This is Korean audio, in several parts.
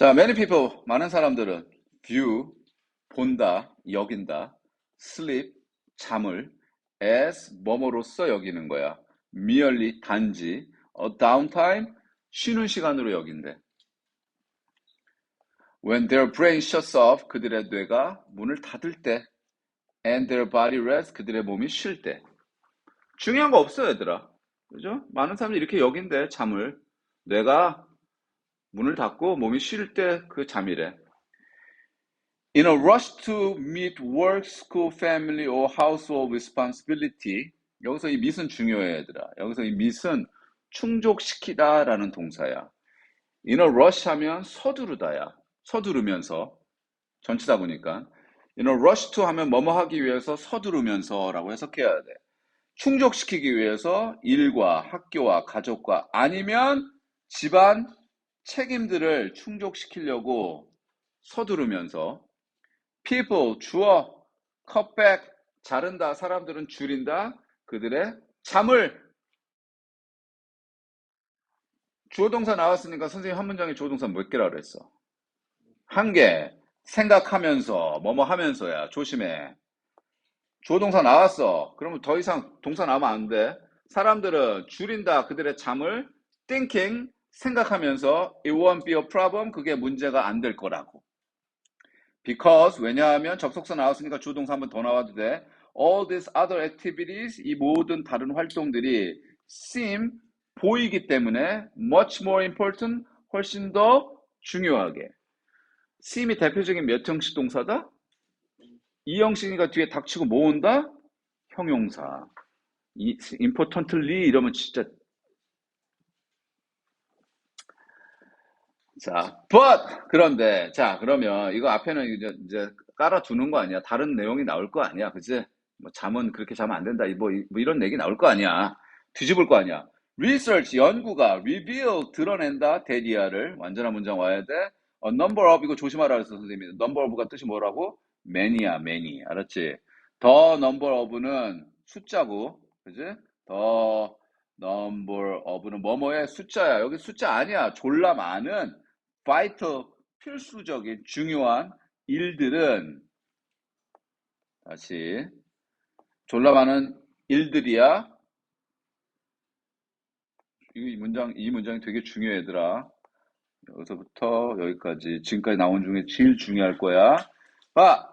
자, many people, 많은 사람들은 view, 본다, 여긴다, sleep, 잠을 as 뭐뭐로써 여기는 거야. merely, 단지, a downtime, 쉬는 시간으로 여긴대. When their brain shuts off, 그들의 뇌가 문을 닫을 때, and their body rests, 그들의 몸이 쉴 때. 중요한 거 없어, 얘들아. 그죠? 많은 사람들이 이렇게 여긴대, 잠을. 뇌가 문을 닫고 몸이 쉴 때 그 잠이래. In a rush to meet work, school, family, or household responsibility. 여기서 이 meet은 중요해, 얘들아. 여기서 이 meet은 충족시키다 라는 동사야. In a rush 하면 서두르다야. 서두르면서. 전치다 보니까. In a rush to 하면 뭐뭐 하기 위해서 서두르면서 라고 해석해야 돼. 충족시키기 위해서 일과 학교와 가족과 아니면 집안 책임들을 충족시키려고 서두르면서 people 주어 cut 자른다 사람들은 줄인다 그들의 잠을 주어 동사 나왔으니까 선생님 한 문장에 주어 동사 몇 개라 그랬어? 한 개. 생각하면서 뭐뭐 하면서야 조심해. 주어 동사 나왔어. 그러면 더 이상 동사 나오면 안 돼. 사람들은 줄인다 그들의 잠을 thinking 생각하면서 it won't be a problem 그게 문제가 안 될 거라고. because 왜냐하면 접속사 나왔으니까 주동사 한 번 더 나와도 돼. all these other activities 이 모든 다른 활동들이 seem 보이기 때문에 much more important 훨씬 더 중요하게. seem이 대표적인 몇 형식 동사다? 이 형식이니까 뒤에 닥치고 모은다? 형용사. 이 importantly 이러면 진짜 자, but 그런데 자 그러면 이거 앞에는 이제, 이제 깔아 두는 거 아니야? 다른 내용이 나올 거 아니야, 그지? 뭐 잠은 그렇게 자면 안 된다, 뭐, 뭐 이런 얘기 나올 거 아니야? 뒤집을 거 아니야? research 연구가 reveal 드러낸다 데디아를 완전한 문장 와야 돼. 어, number of 이거 조심하라 그랬어 선생님이. number of가 뜻이 뭐라고? many야, many. 알았지? 더 number of는 숫자고, 그지? 더 number of는 뭐뭐의 숫자야. 여기 숫자 아니야. 졸라 많은 vital 필수적인 중요한 일들은 다시 졸라 많은 일들이야. 이 문장 이 문장이 되게 중요해 얘들아. 여기서부터 여기까지 지금까지 나온 중에 제일 중요할 거야. 봐.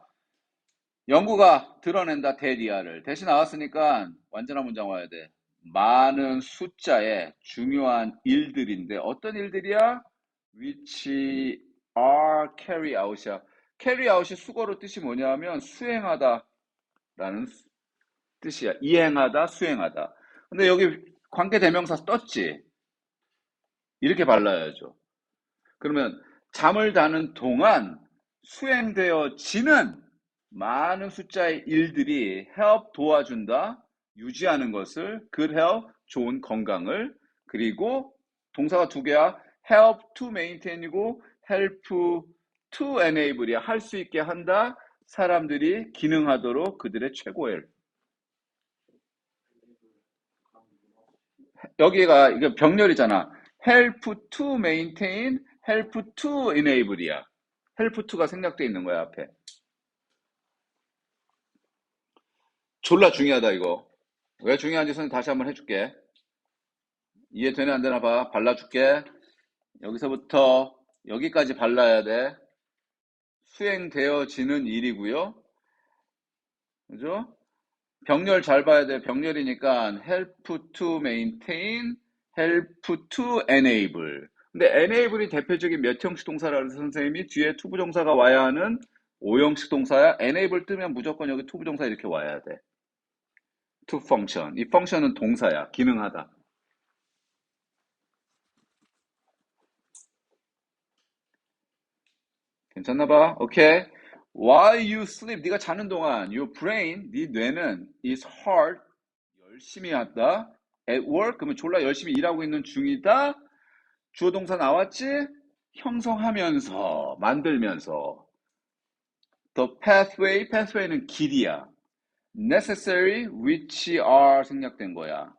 연구가 드러낸다 데리아를 대신 나왔으니까 완전한 문장 와야 돼. 많은 숫자의 중요한 일들인데 어떤 일들이야? Which are carry out이야. carry out이 수거로 뜻이 뭐냐면 수행하다 라는 뜻이야. 이행하다, 수행하다. 근데 여기 관계 대명사 떴지? 이렇게 발라야죠. 그러면 잠을 자는 동안 수행되어지는 많은 숫자의 일들이 help 도와준다, 유지하는 것을 good health, 좋은 건강을 그리고 동사가 두 개야. Help to maintain이고 help to enable이야. 할 수 있게 한다. 사람들이 기능하도록 그들의 최고의 여기가 이게 병렬이잖아. help to maintain, help to enable이야. help to가 생략되어 있는 거야, 앞에. 졸라 중요하다, 이거. 왜 중요한지 선생님 다시 한번 해줄게. 이해되나 안 되나 봐. 발라줄게. 여기서부터 여기까지 발라야 돼. 수행되어지는 일이고요. 그죠? 병렬 잘 봐야 돼. 병렬이니까 help to maintain, help to enable. 근데 enable이 대표적인 몇 형식 동사라는 선생님이 뒤에 투부정사가 와야 하는 5형식 동사야. enable 뜨면 무조건 여기 투부정사 이렇게 와야 돼. to function. 이 function은 동사야. 기능하다. 괜찮나 봐. 오케이. While you sleep, 네가 자는 동안 your brain, 네 뇌는 is hard, 열심히 한다. At work, 그러면 졸라 열심히 일하고 있는 중이다. 주어 동사 나왔지? 형성하면서, 만들면서. The pathway, pathway는 길이야. necessary, which are 생략된 거야.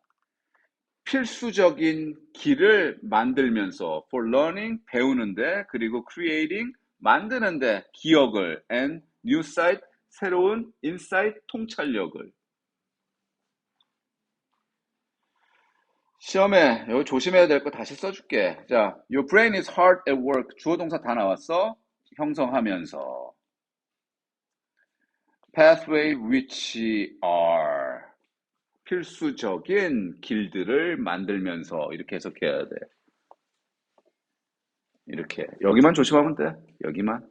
필수적인 길을 만들면서 for learning 배우는데 그리고 creating 만드는데 기억을 and new sight 새로운 insight 통찰력을 시험에 여기 조심해야 될 거 다시 써줄게. 자, your brain is hard at work. 주어 동사 다 나왔어. 형성하면서 pathway which are 필수적인 길들을 만들면서 이렇게 해석해야 돼. 이렇게 여기만 조심하면 돼. 여기만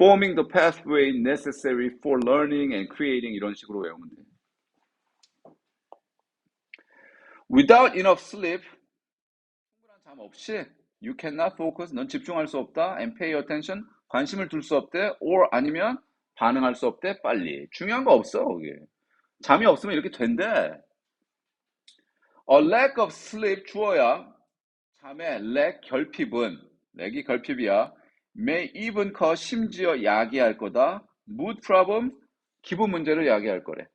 forming the pathway necessary for learning and creating 이런 식으로 외우면 돼. Without enough sleep, 충분한 잠 없이 you cannot focus, 넌 집중할 수 없다. and pay attention, 관심을 둘 수 없대. or 아니면 반응할 수 없대. 빨리. 중요한 거 없어, 거기. 잠이 없으면 이렇게 된대. A lack of sleep 주어야. 잠의 lack 결핍은 렉이 결핍이야. may even cause 심지어 야기할 거다. mood problem 기분 문제를 야기할 거래.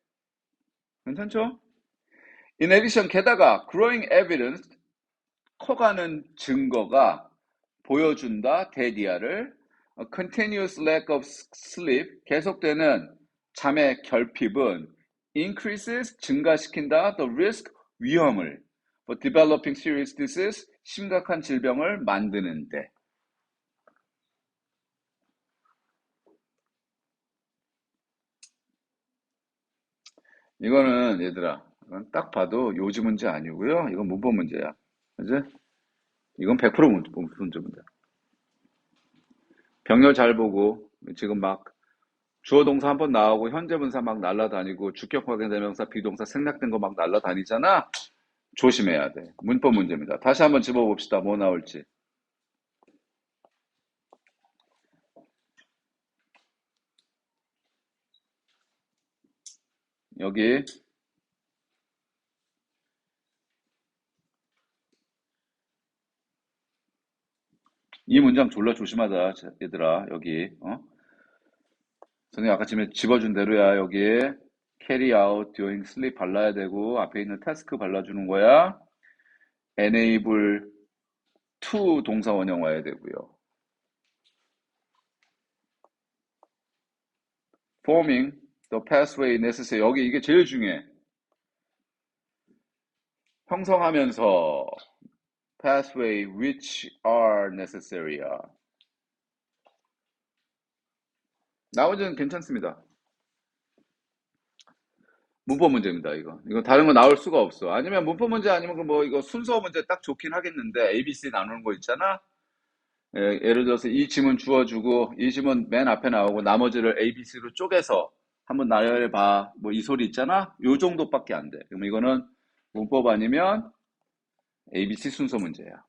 괜찮죠? In addition, 게다가 growing evidence 커가는 증거가 보여준다 데디아를 continuous lack of sleep 계속되는 잠의 결핍은 increases 증가시킨다 the risk 위험을 for developing serious disease 심각한 질병을 만드는데 이거는 얘들아 이건 딱 봐도 요지 문제 아니고요 이건 문법 문제야 그지? 이건 100% 문법 문제입니다 병렬 잘 보고 지금 막 주어 동사 한번 나오고 현재 분사 막 날라다니고 주격 확인 대명사 비동사 생략된 거 막 날라다니잖아. 조심해야 돼. 문법 문제입니다. 다시 한번 집어봅시다. 뭐 나올지. 여기 이 문장 졸라 조심하다 얘들아 여기 어? 선생님 아까 지금 집어준 대로야 여기 carry out, doing, sleep 발라야 되고 앞에 있는 task 발라주는 거야 enable to 동사 원형 와야 되고요 forming the pathway necessary 여기 이게 제일 중요해 형성하면서 pathway which are necessary. 나머지는 괜찮습니다. 문법 문제입니다, 이거. 이거 다른 거 나올 수가 없어. 아니면 문법 문제 아니면 그뭐 이거 순서 문제 딱 좋긴 하겠는데 ABC 나누는 거 있잖아. 예, 예를 들어서 이 지문 주어주고 이 지문 맨 앞에 나오고 나머지를 ABC로 쪼개서 한번 나열해봐. 뭐 이 소리 있잖아. 요 정도밖에 안 돼. 그럼 이거는 문법 아니면 ABC 순서 문제야.